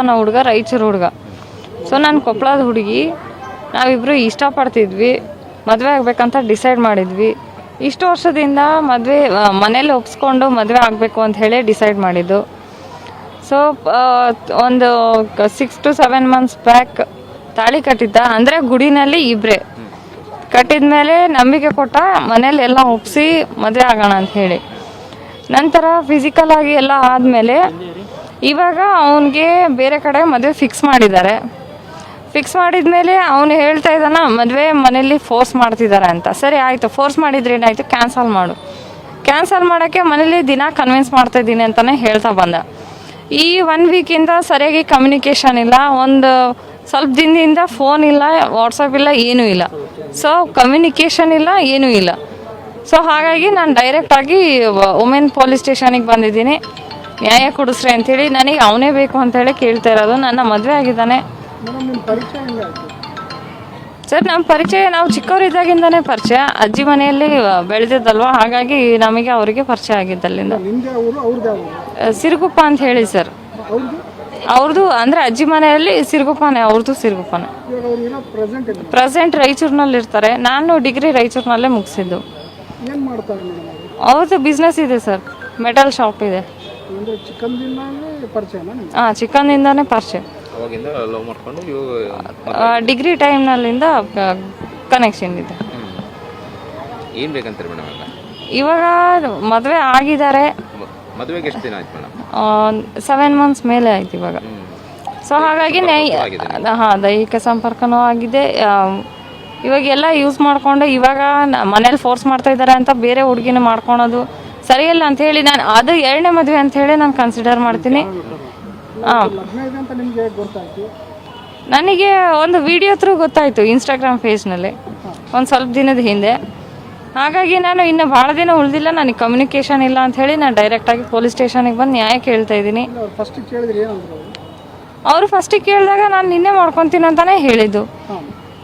ಅನ್ನೋ ಹುಡುಗ, ರಾಯಚೂರು ಹುಡುಗ. ಸೊ ನಾನು ಕೊಪ್ಪಳದ ಹುಡುಗಿ ನಾವಿಬ್ಬರು ಇಷ್ಟಪಡ್ತಿದ್ವಿ. ಮದುವೆ ಆಗಬೇಕಂತ ಡಿಸೈಡ್ ಮಾಡಿದ್ವಿ. ಇಷ್ಟು ವರ್ಷದಿಂದ ಮದುವೆ ಮನೇಲಿ ಒಪ್ಸ್ಕೊಂಡು ಮದುವೆ ಆಗಬೇಕು ಅಂತ ಹೇಳಿ ಡಿಸೈಡ್ ಮಾಡಿದ್ದು. ಸೊ ಒಂದು six to seven months back ತಾಳಿ ಕಟ್ಟಿದ್ದ. ಅಂದರೆ ಗುಡಿನಲ್ಲಿ ಇಬ್ಬರೇ ಕಟ್ಟಿದ ಮೇಲೆ ನಂಬಿಕೆ ಕೊಟ್ಟ ಮನೇಲಿ ಎಲ್ಲ ಒಪ್ಸಿ ಮದುವೆ ಆಗೋಣ ಅಂತ ಹೇಳಿ. ನಂತರ ಫಿಸಿಕಲ್ ಆಗಿ ಎಲ್ಲ ಆದಮೇಲೆ ಇವಾಗ ಅವನಿಗೆ ಬೇರೆ ಕಡೆ ಮದುವೆ ಫಿಕ್ಸ್ ಮಾಡಿದ್ದಾರೆ. ಫಿಕ್ಸ್ ಮಾಡಿದ ಮೇಲೆ ಅವನು ಹೇಳ್ತಾ ಇದ್ದಾನ, ಮದುವೆ ಮನೇಲಿ ಫೋರ್ಸ್ ಮಾಡ್ತಿದ್ದಾರೆ ಅಂತ. ಸರಿ, ಆಯಿತು ಫೋರ್ಸ್ ಮಾಡಿದ್ರೆ ಏನಾಯಿತು? ಕ್ಯಾನ್ಸಲ್ ಮಾಡು. ಕ್ಯಾನ್ಸಲ್ ಮಾಡೋಕ್ಕೆ ಮನೇಲಿ ದಿನ ಕನ್ವಿನ್ಸ್ ಮಾಡ್ತಾ ಇದ್ದೀನಿ ಅಂತಲೇ ಹೇಳ್ತಾ ಬಂದ. ಈ ಒನ್ ವೀಕಿಂದ ಸರಿಯಾಗಿ ಕಮ್ಯುನಿಕೇಷನ್ ಇಲ್ಲ, ಒಂದು ಸ್ವಲ್ಪ ದಿನದಿಂದ ಫೋನ್ ಇಲ್ಲ ವಾಟ್ಸಪ್ ಇಲ್ಲ, ಏನೂ ಇಲ್ಲ. ಸೊ ಕಮ್ಯುನಿಕೇಷನ್ ಇಲ್ಲ, ಏನೂ ಇಲ್ಲ. ಸೊ ಹಾಗಾಗಿ ನಾನು ಡೈರೆಕ್ಟಾಗಿ ವುಮೆನ್ ಪೊಲೀಸ್ ಸ್ಟೇಷನಿಗೆ ಬಂದಿದ್ದೀನಿ. ನ್ಯಾಯ ಕೊಡಿಸ್ರಿ ಅಂತೇಳಿ ನನಗೆ ಅವನೇ ಬೇಕು ಅಂತೇಳಿ ಕೇಳ್ತಾ ಇರೋದು. ನನ್ನ ಮದುವೆ ಆಗಿದ್ದಾನೆ. ಸರ್, ನಮ್ಮ ಪರಿಚಯ, ನಾವು ಚಿಕ್ಕವರಿದ್ದಾಗಿಂದನೇ ಪರಿಚಯ. ಅಜ್ಜಿ ಮನೆಯಲ್ಲಿ ಬೆಳೆದಿದ್ದಲ್ವಾ? ಹಾಗಾಗಿ ನಮಗೆ ಅವರಿಗೆ ಪರಿಚಯ ಆಗಿದ್ದಲ್ಲಿಂದ. ಸಿರುಗುಪ್ಪ ಅಂತ ಹೇಳಿ ಸರ್. ಅವ್ರದ್ದು ಅಂದ್ರೆ ಅಜ್ಜಿ ಮನೆಯಲ್ಲಿ ಸಿರುಗುಪ್ಪನೇ ಅವ್ರದ್ದು ಸಿರುಗುಪ್ಪನೇ. ಪ್ರೆಸೆಂಟ್ ರಾಯಚೂರಿನಲ್ಲಿ ಇರ್ತಾರೆ. ನಾನು ಡಿಗ್ರಿ ರಾಯಚೂರಿನಲ್ಲೇ ಮುಗಿಸಿದ್ದು. ಅವ್ರದ್ದು ಬಿಸ್ನೆಸ್ ಇದೆ ಸರ್. ಮೆಟಲ್ ಶಾಪ್ ಇದೆ. ಅಂದರೆ ಚಿಕ್ಕಂದಿನಾಗೆ ಪರಿಚಯನಾ ನಿಮ್ಗೆ? ಹಾಂ ಚಿಕ್ಕಂದಿಂದನೇ ಪರಿಚಯ. ಅವಾಗಿಂದ ಲವ್ ಮಾಡ್ಕೊಂಡು ಇವಾಗ ಡಿಗ್ರಿ ಟೈಮ್ನಲ್ಲಿಂದ ಕನೆಕ್ಷನ್ ಇದೆ. ಏನು ಬೇಕಂತೀರಿ ಮೇಡಮ್ ಎಲ್ಲ ಇವಾಗ ಮದುವೆ ಆಗಿದ್ದಾರೆ. ಮ- ಮದುವೆಗೆ ಎಷ್ಟು ದಿನ ಆಯ್ತು ಮೇಡಮ್ ಸೆವೆನ್ ಮಂತ್ಸ್ ಮೇಲೆ ಆಯ್ತು ಇವಾಗ. ಸೊ ಹಾಗಾಗಿ ಹಾಂ ದೈಹಿಕ ಸಂಪರ್ಕನೂ ಆಗಿದೆ. ಆ, ಇವಾಗ ಎಲ್ಲ ಯೂಸ್ ಮಾಡಿಕೊಂಡು ಇವಾಗ ಮನೇಲಿ ಫೋರ್ಸ್ ಮಾಡ್ತಾ ಇದ್ದಾರೆ ಅಂತ ಬೇರೆ ಹುಡುಗಿನ ಮಾಡ್ಕೊಳೋದು ಸರಿಯಲ್ಲ ಅಂತ ಹೇಳಿ ನಾನು ಅದು ಎರಡನೇ ಮದುವೆ ಅಂತ ಹೇಳಿ ನಾನು ಕನ್ಸಿಡರ್ ಮಾಡ್ತೀನಿ. ನನಗೆ ಒಂದು ವಿಡಿಯೋ ಥ್ರೂ ಗೊತ್ತಾಯಿತು ಇನ್ಸ್ಟಾಗ್ರಾಮ್ ಪೇಜ್ನಲ್ಲಿ ಒಂದು ಸ್ವಲ್ಪ ದಿನದ ಹಿಂದೆ. ಹಾಗಾಗಿ ನಾನು ಇನ್ನು ಭಾಳ ದಿನ ಉಳಿದಿಲ್ಲ ನನಗೆ ಕಮ್ಯುನಿಕೇಷನ್ ಇಲ್ಲ ಅಂತ ಹೇಳಿ ನಾನು ಡೈರೆಕ್ಟಾಗಿ ಪೊಲೀಸ್ ಸ್ಟೇಷನಿಗೆ ಬಂದು ನ್ಯಾಯ ಕೇಳ್ತಾ ಇದ್ದೀನಿ. ಅವರು ಫಸ್ಟಿಗೆ ಕೇಳಿದಾಗ ನಾನು ನಿನ್ನೆ ಮಾಡ್ಕೊತೀನಿ ಅಂತಾನೆ ಹೇಳಿದ್ದು.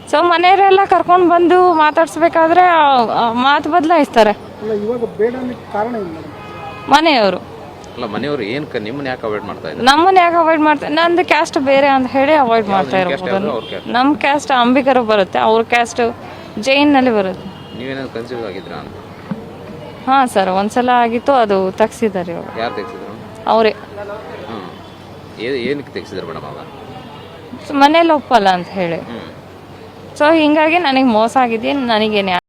ಸೊ ಮನೆಯವರೆಲ್ಲ ಕರ್ಕೊಂಡು ಬಂದು ಮಾತಾಡ್ಸ್ಬೇಕಾದ್ರೆ ಮಾತು ಬದಲಾಯಿಸ್ತಾರೆ. ಅಲ್ಲ ಇವಾಗ ಬೇಡ ಅನ್ನೋಕ್ಕೆ ಕಾರಣ ಏನು ಮೇಡಮ್ ಮನೆಯವರು. ಅಲ್ಲ ಮನೆಯವರು ಏನು ನಿಮ್ಮನ್ನ ಯಾಕೆ ಅವಾಯ್ಡ್ ಮಾಡ್ತಾ ಇದ್ದಾರೆ? ನಮ್ಮನ್ನ ಯಾಕೆ ಅವಾಯ್ಡ್ ಮಾಡ್ತಾರೆ ನಂದು ಕ್ಯಾಸ್ಟ್ ಬೇರೆ ಅಂತ ಹೇಳಿ ಅವಾಯ್ಡ್ ಮಾಡ್ತಾ ಇರೋದು ನಮ್ಮ ಕ್ಯಾಸ್ಟ್ ಅಂಬಿಕರು ಬರುತ್ತೆ ಅವ್ರ ಕ್ಯಾಸ್ಟ್ ಜೈನ್ನಲ್ಲಿ ಬರುತ್ತೆ. ನೀವೇನಾದ್ರು ಕನ್ಸಿಡರ್ ಆಗಿದ್ರಾ ಅಂತ? ಹಾಂ ಸರ್ ಒಂದ್ಸಲ ಆಗಿತ್ತು ಅದು ತೆಗ್ಸಿದ್ದಾರೆ ಇವಾಗ. ಯಾರು ತೆಗ್ಸಿದ್ರು? ಅವರೇ. ಏನಕ್ಕೆ ತೆಗ್ಸಿದ್ರು ಮೇಡಮ್ ಅವಾಗ ಮನೇಲಿ ಒಪ್ಪಲ್ಲ ಅಂತ ಹೇಳಿ. ಸೊ ಹಿಂಗಾಗಿ ನನಗೆ ಮೋಸ ಆಗಿದೆ ನನಗೆ ನ್ಯಾಯ